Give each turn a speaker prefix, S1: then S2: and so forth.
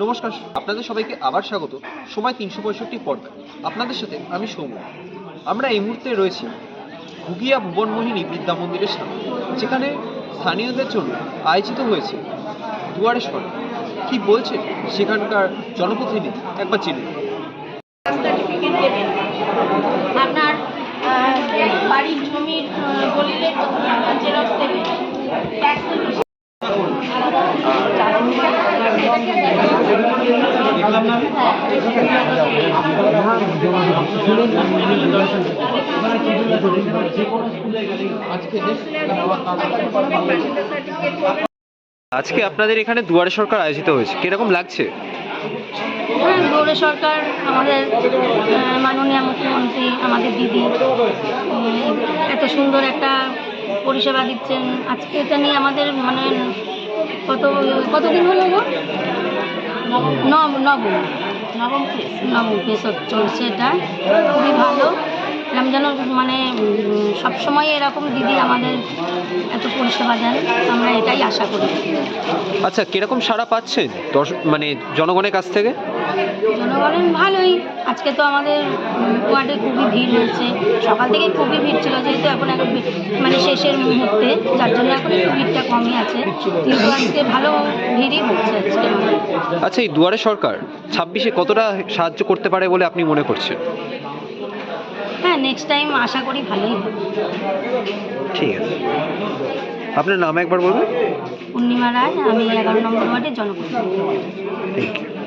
S1: নমস্কার, আপনাদের সবাইকে আবার স্বাগত। সময় তিনশো পঁয়ষট্টি পর্দা। আপনাদের সাথে আমি সৌম্য। আমরা এই মুহূর্তে রয়েছি ঘুগিয়া ভুবনমোহিনী বিদ্যা মন্দিরের সামনে, যেখানে স্থানীয়দের জন্য আয়োজিত হয়েছে দুয়ারে সরকার কি বলছে সেখানকার জনপ্রতিনিধি? একবার চিনে
S2: আপনার বাড়ির জমির
S1: আজকে আপনাদের এখানে দুয়ারে সরকার আয়োজিত হয়েছে, কীরকম লাগছে?
S2: হ্যাঁ গৌড় সরকার আমাদের মাননীয় মুখ্যমন্ত্রী, আমাদের দিদি এত সুন্দর একটা পরিষেবা দিচ্ছেন। আজকে এটা নিয়ে আমাদের মানে কত, কতদিন হলো নব, নবম নবম নবম ফেস চলছে এটা। খুবই ভালো। এরকম যেন মানে সব সময় এরকম দিদি আমাদের এত পরিষেবা দেন, আমরা এটাই আশা করি।
S1: আচ্ছা কীরকম সাড়া পাচ্ছেন দর্শক মানে জনগণের কাছ থেকে?
S2: জনগণের ভালোই। আজকে তো আমাদের ওয়ার্ডে খুবই ভিড় হয়েছে সকাল থেকে খুবই ভিড় ছিল যেহেতু এখন এখন মানে শেষের মুহূর্তে যার জন্য এখন একটু ভিড়টা কমই আছে। কিন্তু আজকে ভালো ভিড়ই হচ্ছে আজকে।
S1: আচ্ছা এই দুয়ারে সরকার ছাব্বিশে কতটা সাহায্য করতে পারে বলে আপনি মনে করছেন?
S2: হ্যাঁ নেক্সট টাইম আশা করি ভালোই হবে।
S1: ঠিক আছে। আপনার নাম একবার বলবেন?
S2: পূর্ণিমা রায় আমি এগারো নম্বর ওয়ার্ডের জনপ্রতিনিধি।
S1: Thank you